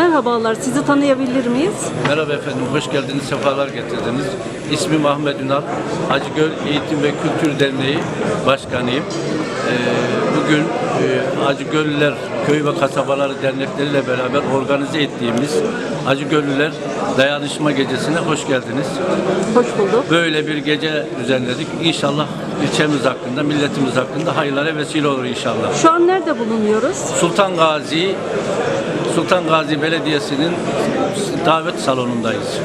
Merhabalar, sizi tanıyabilir miyiz? Merhaba efendim, hoş geldiniz, sefalar getirdiniz. İsmim Ahmet Ünal, Acıgöl Eğitim ve Kültür Derneği Başkanıyım. Ee, bugün e, Acıgöllüler Köy ve Kasabaları Dernekleriyle beraber organize ettiğimiz Acıgöllüler Dayanışma Gecesi'ne hoş geldiniz. Hoş bulduk. Böyle bir gece düzenledik. İnşallah ilçemiz hakkında, milletimiz hakkında hayırlara vesile olur inşallah. Şu an nerede bulunuyoruz? Sultan Gazi Sultan Gazi Belediyesi'nin davet salonundayız.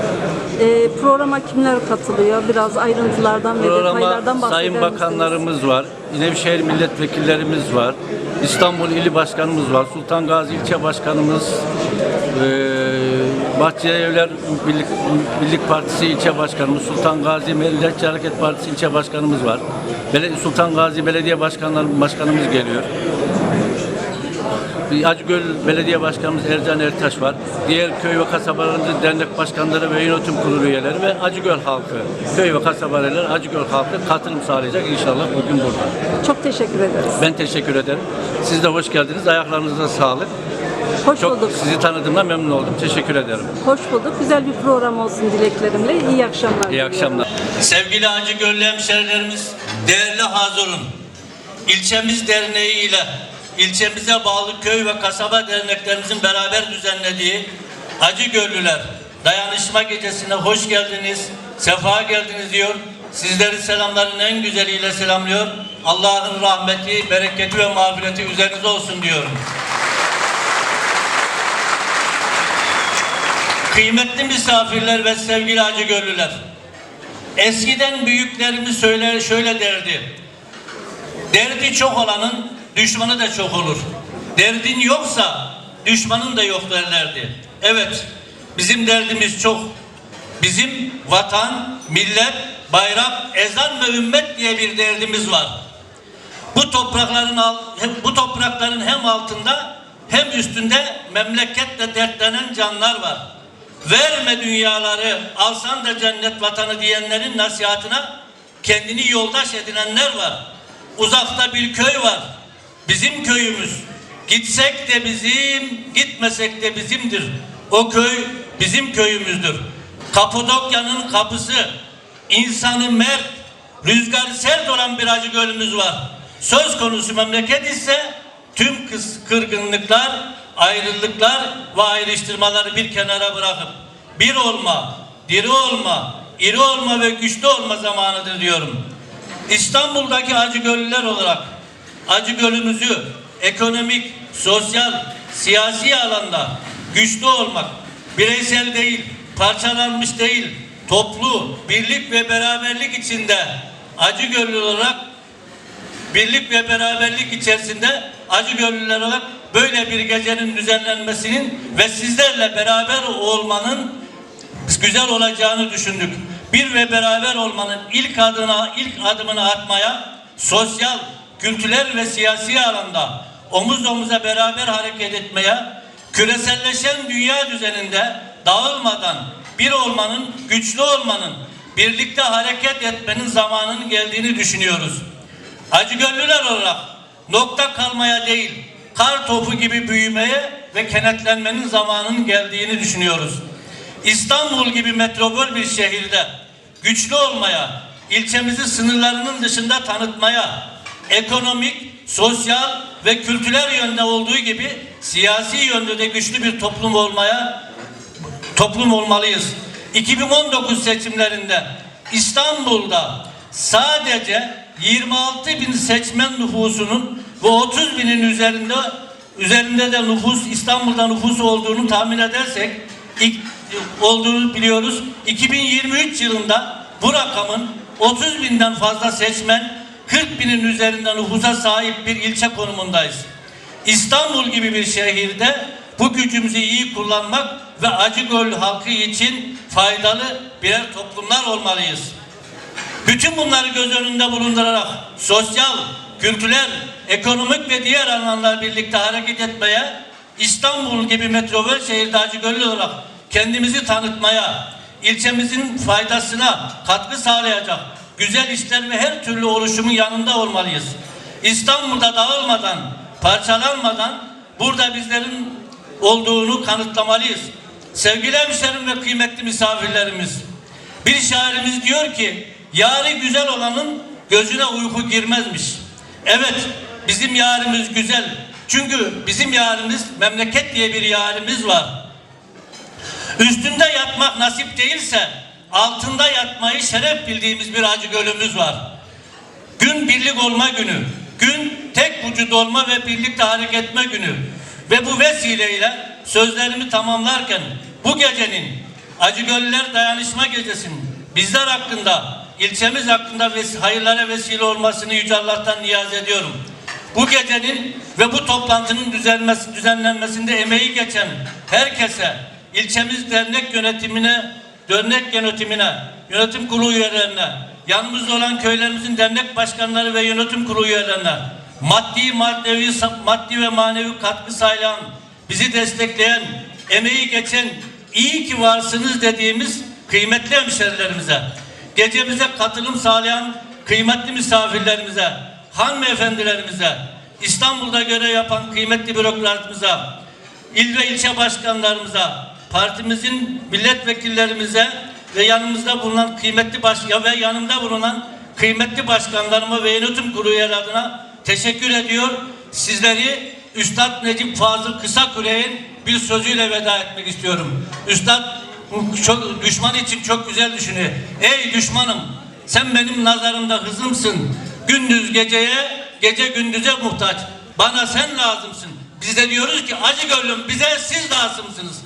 Ee, programa kimler katılıyor? Biraz ayrıntılardan ve Programa detaylardan bahseder sayın misiniz? bakanlarımız var, Nevşehir milletvekillerimiz var, İstanbul ili başkanımız var, Sultan Gazi ilçe başkanımız, eee Bahçelievler Birlik, Birlik Partisi ilçe başkanımız, Sultan Gazi Milliyetçi Hareket Partisi ilçe başkanımız var. Bele- Sultan Gazi Belediye Başkanlar Başkanımız geliyor. Acıgöl Belediye Başkanımız Ercan Ertaş var. Diğer köy ve kasabalarımızın dernek başkanları ve yönetim kurulu üyeleri ve Acıgöl halkı, köy ve kasabalar Acıgöl halkı katılım sağlayacak inşallah bugün burada. Çok teşekkür ederiz. Ben teşekkür ederim. Siz de hoş geldiniz. Ayaklarınıza sağlık. Hoş Çok bulduk. sizi tanıdığımda memnun oldum. Teşekkür ederim. Hoş bulduk. Güzel bir program olsun dileklerimle. İyi akşamlar. İyi diliyorum. akşamlar. Sevgili Acıgöllü hemşerilerimiz, değerli hazırın. İlçemiz derneği ile ilçemize bağlı köy ve kasaba derneklerimizin beraber düzenlediği Acıgöllüler Dayanışma Gecesi'ne hoş geldiniz, sefa geldiniz diyor. Sizleri selamların en güzeliyle selamlıyor. Allah'ın rahmeti, bereketi ve mağfireti üzerinize olsun diyorum. Kıymetli misafirler ve sevgili Acıgöllüler. Eskiden büyüklerimiz söyler şöyle derdi. Derdi çok olanın düşmanı da çok olur. Derdin yoksa düşmanın da yok derlerdi. Evet, bizim derdimiz çok. Bizim vatan, millet, bayrak, ezan ve ümmet diye bir derdimiz var. Bu toprakların bu toprakların hem altında hem üstünde memleketle dertlenen canlar var. Verme dünyaları, alsan da cennet vatanı diyenlerin nasihatına kendini yoldaş edinenler var. Uzakta bir köy var. Bizim köyümüz. Gitsek de bizim, gitmesek de bizimdir. O köy bizim köyümüzdür. Kapadokya'nın kapısı, insanı mert, rüzgar sert olan bir acı gölümüz var. Söz konusu memleket ise tüm kız kırgınlıklar, ayrılıklar ve ayrıştırmaları bir kenara bırakıp bir olma, diri olma, iri olma ve güçlü olma zamanıdır diyorum. İstanbul'daki acı göllüler olarak acı gölümüzü ekonomik, sosyal, siyasi alanda güçlü olmak, bireysel değil, parçalanmış değil, toplu, birlik ve beraberlik içinde acı gönüllü olarak birlik ve beraberlik içerisinde acı gönüllüler olarak böyle bir gecenin düzenlenmesinin ve sizlerle beraber olmanın güzel olacağını düşündük. Bir ve beraber olmanın ilk adına ilk adımını atmaya sosyal, kültürel ve siyasi alanda omuz omuza beraber hareket etmeye küreselleşen dünya düzeninde dağılmadan bir olmanın, güçlü olmanın, birlikte hareket etmenin zamanının geldiğini düşünüyoruz. Acıgönlüler olarak nokta kalmaya değil, kar topu gibi büyümeye ve kenetlenmenin zamanının geldiğini düşünüyoruz. İstanbul gibi metropol bir şehirde güçlü olmaya, ilçemizi sınırlarının dışında tanıtmaya, ekonomik, sosyal ve kültürel yönde olduğu gibi siyasi yönde de güçlü bir toplum olmaya toplum olmalıyız. 2019 seçimlerinde İstanbul'da sadece 26 bin seçmen nüfusunun ve 30 binin üzerinde üzerinde de nüfus İstanbul'da nüfus olduğunu tahmin edersek ilk olduğunu biliyoruz. 2023 yılında bu rakamın 30 binden fazla seçmen 40 binin üzerinde nüfusa sahip bir ilçe konumundayız. İstanbul gibi bir şehirde bu gücümüzü iyi kullanmak ve Acıgöl halkı için faydalı birer toplumlar olmalıyız. Bütün bunları göz önünde bulundurarak sosyal, kültürel, ekonomik ve diğer alanlar birlikte hareket etmeye, İstanbul gibi metropol şehirde Acıgöllü olarak kendimizi tanıtmaya, ilçemizin faydasına katkı sağlayacak güzel işler ve her türlü oluşumun yanında olmalıyız. İstanbul'da dağılmadan, parçalanmadan burada bizlerin olduğunu kanıtlamalıyız. Sevgili hemşerim ve kıymetli misafirlerimiz, bir şairimiz diyor ki, yarı güzel olanın gözüne uyku girmezmiş. Evet, bizim yarimiz güzel. Çünkü bizim yarimiz, memleket diye bir yarimiz var. Üstünde yatmak nasip değilse, altında yatmayı şeref bildiğimiz bir acı gölümüz var. Gün birlik olma günü, gün tek vücut olma ve birlikte hareket etme günü. Ve bu vesileyle sözlerimi tamamlarken bu gecenin Acıgöller Dayanışma Gecesi'nin bizler hakkında, ilçemiz hakkında ves- hayırlara vesile olmasını Yüce Allah'tan niyaz ediyorum. Bu gecenin ve bu toplantının düzenlenmesinde emeği geçen herkese, ilçemiz dernek yönetimine, dernek yönetimine, yönetim kurulu üyelerine, yanımızda olan köylerimizin dernek başkanları ve yönetim kurulu üyelerine, maddi, manevi, maddi ve manevi katkı sağlayan, bizi destekleyen, emeği geçen, iyi ki varsınız dediğimiz kıymetli hemşerilerimize, gecemize katılım sağlayan kıymetli misafirlerimize, hanımefendilerimize, İstanbul'da görev yapan kıymetli bürokratımıza, il ve ilçe başkanlarımıza, partimizin milletvekillerimize ve yanımızda bulunan kıymetli baş ya ve yanımda bulunan kıymetli başkanlarıma ve yönetim kurulu adına teşekkür ediyor. Sizleri Üstad Necip Fazıl Kısaküre'nin bir sözüyle veda etmek istiyorum. Üstad çok, düşman için çok güzel düşünüyor. Ey düşmanım sen benim nazarımda hızımsın. Gündüz geceye, gece gündüze muhtaç. Bana sen lazımsın. Biz de diyoruz ki acı gönlüm bize siz lazımsınız.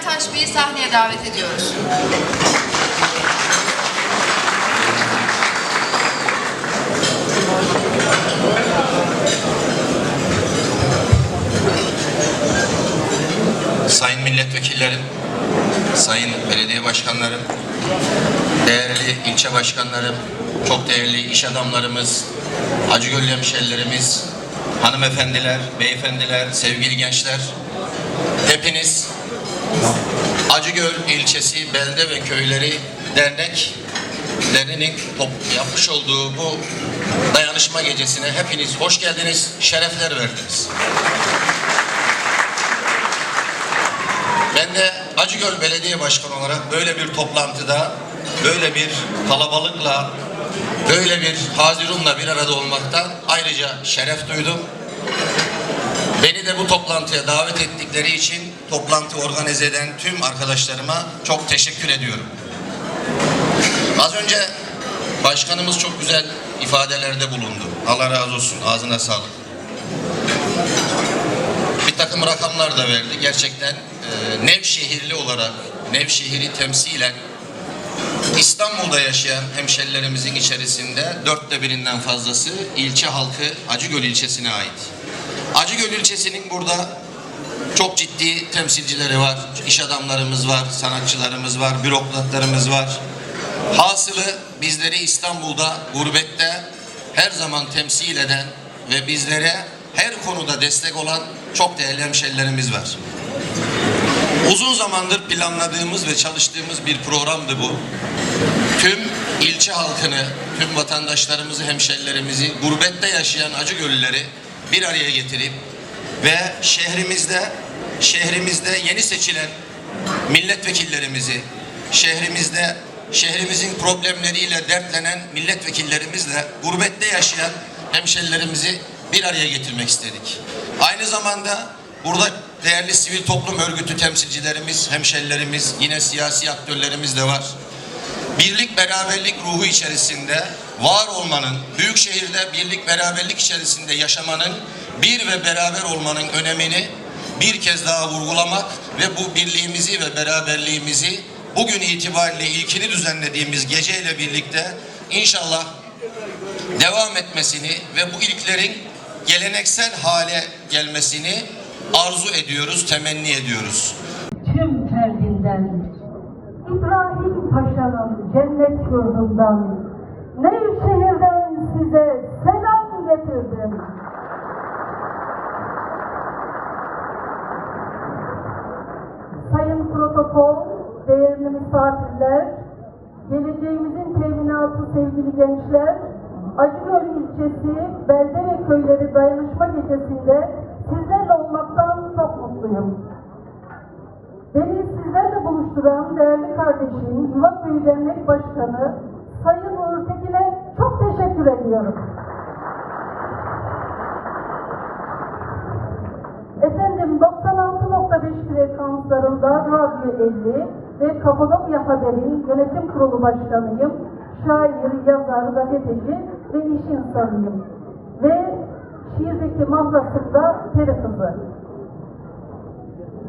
Ertaş Bey'i sahneye davet ediyoruz. Sayın milletvekillerim, sayın belediye başkanlarım, değerli ilçe başkanlarım, çok değerli iş adamlarımız, Acıgöl hemşerilerimiz, hanımefendiler, beyefendiler, sevgili gençler, hepiniz Acıgöl ilçesi belde ve köyleri derneklerinin top, yapmış olduğu bu dayanışma gecesine hepiniz hoş geldiniz, şerefler verdiniz. Ben de Acıgöl Belediye Başkanı olarak böyle bir toplantıda, böyle bir kalabalıkla, böyle bir hazirunla bir arada olmaktan ayrıca şeref duydum. Beni de bu toplantıya davet ettikleri için toplantı organize eden tüm arkadaşlarıma çok teşekkür ediyorum. Az önce başkanımız çok güzel ifadelerde bulundu. Allah razı olsun. Ağzına sağlık bir takım rakamlar da verdi. Gerçekten e, Nevşehirli olarak Nevşehir'i temsilen İstanbul'da yaşayan hemşerilerimizin içerisinde dörtte birinden fazlası ilçe halkı Acıgöl ilçesine ait. Acıgöl ilçesinin burada çok ciddi temsilcileri var, iş adamlarımız var, sanatçılarımız var, bürokratlarımız var. Hasılı bizleri İstanbul'da, gurbette her zaman temsil eden ve bizlere her konuda destek olan çok değerli hemşerilerimiz var. Uzun zamandır planladığımız ve çalıştığımız bir programdı bu. Tüm ilçe halkını, tüm vatandaşlarımızı, hemşerilerimizi, gurbette yaşayan Acıgöllüleri bir araya getirip ve şehrimizde şehrimizde yeni seçilen milletvekillerimizi, şehrimizde şehrimizin problemleriyle dertlenen milletvekillerimizle gurbette yaşayan hemşerilerimizi bir araya getirmek istedik. Aynı zamanda burada değerli sivil toplum örgütü temsilcilerimiz, hemşerilerimiz, yine siyasi aktörlerimiz de var. Birlik beraberlik ruhu içerisinde var olmanın, büyük şehirde birlik beraberlik içerisinde yaşamanın, bir ve beraber olmanın önemini bir kez daha vurgulamak ve bu birliğimizi ve beraberliğimizi bugün itibariyle ilkini düzenlediğimiz geceyle birlikte inşallah devam etmesini ve bu ilklerin geleneksel hale gelmesini arzu ediyoruz, temenni ediyoruz. tüm ferdinden İbrahim Paşa'nın cennet yurdundan Nevşehir'den size selam getirdim. Protokol, değerli misafirler, geleceğimizin teminatı sevgili gençler, Acıgöl ilçesi belde ve köyleri dayanışma gecesinde sizlerle olmaktan çok mutluyum. Beni sizlerle buluşturan değerli kardeşim, Yuva Köyü Dernek Başkanı Sayın Uğur Tekin'e çok teşekkür ediyorum. Efendim 96.5 frekanslarında Radyo 50 ve Kapadokya Haber'in yönetim kurulu başkanıyım. Şair, yazar, gazeteci ve iş insanıyım. Ve şiirdeki mahlasında peri kızı.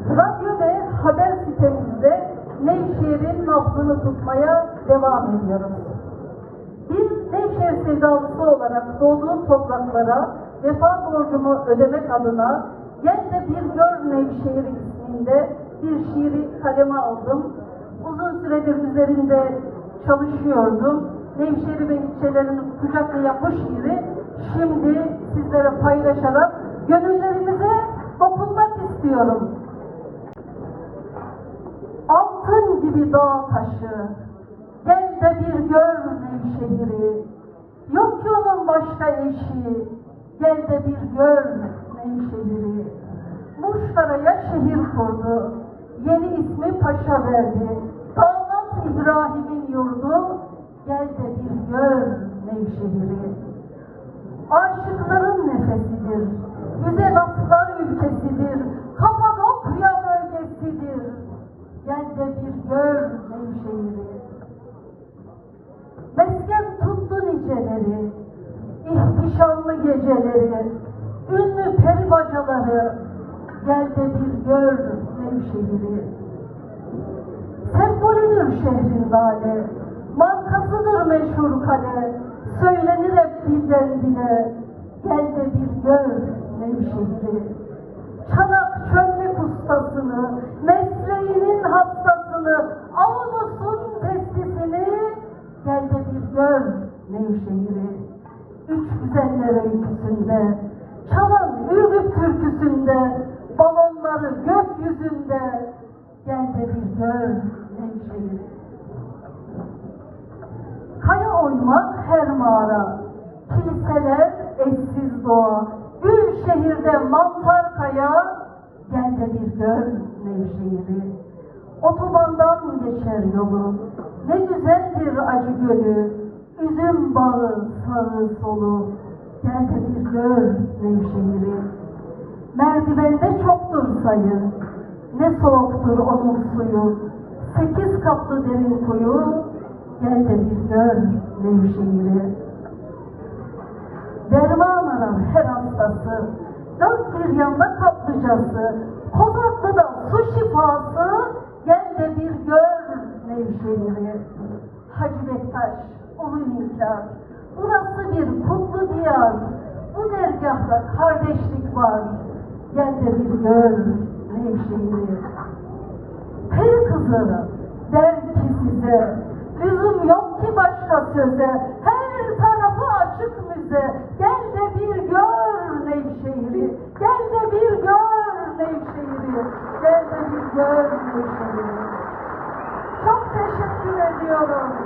Radyo ve haber sitemizde Nevşehir'in nabzını tutmaya devam ediyoruz. Bir Nevşehir sevdalısı olarak doğduğum topraklara vefa borcumu ödemek adına Gel de bir gör Nevşehir isminde bir şiiri kaleme aldım. Uzun süredir üzerinde çalışıyordum. Nevşehir ve ilçelerini kucaklayan bu şiiri şimdi sizlere paylaşarak gönüllerinize dokunmak istiyorum. Altın gibi dağ taşı, gel de bir gör Nevşehir'i. Yok ki onun başka eşi, gel de bir gör Nevşehir'i. Muşkara'ya şehir kurdu, yeni ismi Paşa verdi. Damat İbrahim'in yurdu, gel de bir gör Nevşehir'i. Aşıkların nefesidir, güzel atlar ülkesidir, Kapadokya bölgesidir. Gel de bir gör Nevşehir'i. Mesken tuttu niceleri, ihtişamlı geceleri, ünlü peri bacaları, de bir gör Nevşehir'i. Sembolüdür şehrin lale, markasıdır meşhur kale, söylenir hep dilden dile, gel de bir gör Nevşehir'i. Çanak çömlek ustasını, mesleğinin hastasını, avunusun testisini, gel de bir gör Nevşehir'i. Üç güzeller öyküsünde, gör Nevşehir'i. Kaya oymak her mağara, kiliseler eşsiz doğa, gül şehirde mantar kaya, gel de bir gör Nevşehir'i. Otobandan geçer yolu, ne güzeldir acı gölü, üzüm bağı sağı solu, gel de bir gör Nevşehir'i. Merdivende çoktur sayı, ne soğuktur onun suyu, sekiz kaplı derin kuyu, gel de bir gör Nevşehir'i. Derman arar her hastası, dört bir yanda kaplıcası, Kozaklı'da su şifası, gel de bir gör Nevşehir'i. Hacı Bektaş, Ulu Hünkâr, burası bir kutlu diyar, bu dergahta kardeşlik var, gel de bir gör Nevşehir'i. Peri kızı der ki size, lüzum yok ki başka söze, her tarafı açık müze, gel de bir gör Nevşehir'i, gel de bir gör Nevşehir'i, gel de bir gör Nevşehir'i. Çok teşekkür ediyorum.